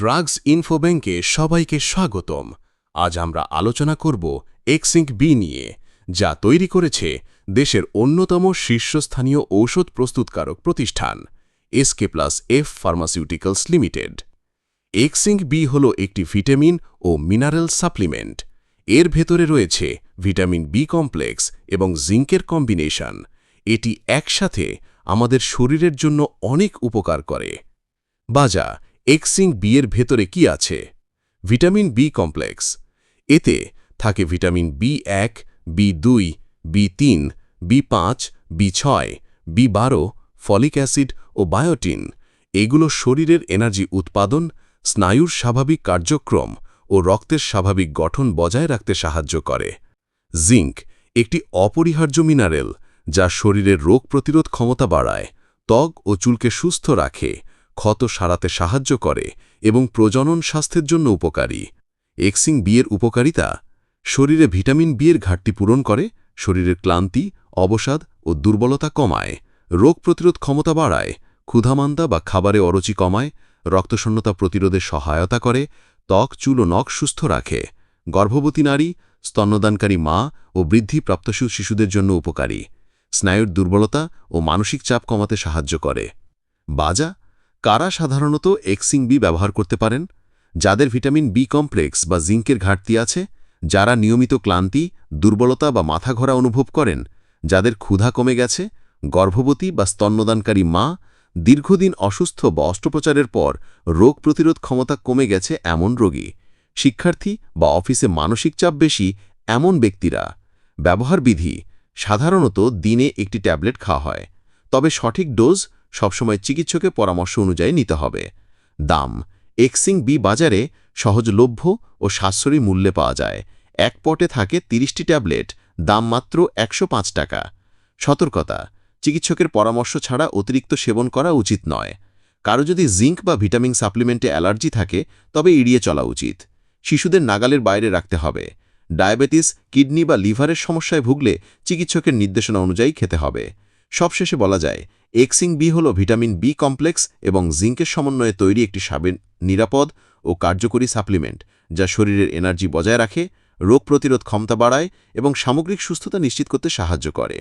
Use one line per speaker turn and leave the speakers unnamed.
Drugs ইনফোব্যাংকে সবাইকে স্বাগতম। আজ আমরা আলোচনা করব এক্সিঙ্ক বি নিয়ে, যা তৈরি করেছে দেশের অন্যতম শীর্ষস্থানীয় ঔষধ প্রস্তুতকারক প্রতিষ্ঠান, SK plus F pharmaceuticals limited. Xinc B হল একটি ভিটামিন ও মিনারেল সাপ্লিমেন্ট। এর ভেতরে রয়েছে ভিটামিন বি কমপ্লেক্স এবং জিঙ্কের কম্বিনেশন। এটি একসাথে আমাদের শরীরের জন্য অনেক উপকার করে। বাজা এক্সিং বি এর ভেতরে কি আছে? Vitamin B complex. এতে থাকে ভিটামিন বি এক, বি দুই, বি তিন, বি পাঁচ, বি ছয়, বি বারো, ফলিক অ্যাসিড ও বায়োটিন। এগুলো শরীরের এনার্জি উৎপাদন, স্নায়ুর স্বাভাবিক কার্যক্রম ও রক্তের স্বাভাবিক গঠন বজায় রাখতে সাহায্য করে। জিঙ্ক একটি অপরিহার্য মিনারেল যা শরীরের রোগ প্রতিরোধ ক্ষমতা বাড়ায়, ত্বক ও চুলকে সুস্থ রাখে ক্ষত সারাতে সাহায্য করে এবং প্রজনন স্বাস্থ্যের জন্য উপকারী। এক্সিং বিয়ের উপকারিতা? শরীরে ভিটামিন বিয়ের ঘাটতি পূরণ করে, শরীরের ক্লান্তি, অবসাদ ও দুর্বলতা কমায়, রোগ প্রতিরোধ ক্ষমতা বাড়ায়, ক্ষুধামান্দা বা খাবারে অরুচি কমায়, রক্তশূন্যতা প্রতিরোধে সহায়তা করে, ত্বক, চুল ও নখ সুস্থ রাখে। গর্ভবতী নারী, স্তন্যদানকারী মা ও বৃদ্ধিপ্রাপ্ত শিশুদের জন্য উপকারী। স্নায়ুর দুর্বলতা ও মানসিক চাপ কমাতে সাহায্য করে। বাজা কারা সাধারণত এক্সিং বি ব্যবহার করতে পারেন? যাদের ভিটামিন বি কমপ্লেক্স বা জিঙ্কের ঘাটতি আছে, যারা নিয়মিত ক্লান্তি, দুর্বলতা বা মাথা ঘোরা অনুভব করেন, যাদের ক্ষুধা কমে গেছে, গর্ভবতী বা স্তন্যদানকারী মা, দীর্ঘদিন অসুস্থ বা অস্ত্রোপচারের পর রোগ প্রতিরোধ ক্ষমতা কমে গেছে এমন রোগী। শিক্ষার্থী বা অফিসে মানসিক চাপ বেশি এমন ব্যক্তিরা। ব্যবহার বিধি সাধারণত দিনে একটি ট্যাবলেট খাওয়া হয়। তবে সঠিক ডোজ সবসময় চিকিৎসকের পরামর্শ অনুযায়ী নিতে হবে। দাম, এক্সিং বি বাজারে সহজলভ্য ও সাশ্রয়ী মূল্যে পাওয়া যায়। এক পটে থাকে তিরিশটি ট্যাবলেট, দাম মাত্র একশো পাঁচ টাকা। সতর্কতা, চিকিৎসকের পরামর্শ ছাড়া অতিরিক্ত সেবন করা উচিত নয়। কারও যদি জিঙ্ক বা ভিটামিন সাপ্লিমেন্টে অ্যালার্জি থাকে, তবে এড়িয়ে চলা উচিত। শিশুদের নাগালের বাইরে রাখতে হবে। ডায়াবেটিস, কিডনি বা লিভারের সমস্যায় ভুগলে চিকিৎসকের নির্দেশনা অনুযায়ী খেতে হবে। সবশেষে বলা যায়, এক্সিং বি হল ভিটামিন বি কমপ্লেক্স এবং জিঙ্কের সমন্বয়ে তৈরি একটি সাবেন নিরাপদ ও কার্যকরী সাপ্লিমেন্ট, যা শরীরের এনার্জি বজায় রাখে, রোগ প্রতিরোধ ক্ষমতা বাড়ায় এবং সামগ্রিক সুস্থতা নিশ্চিত করতে সাহায্য করে।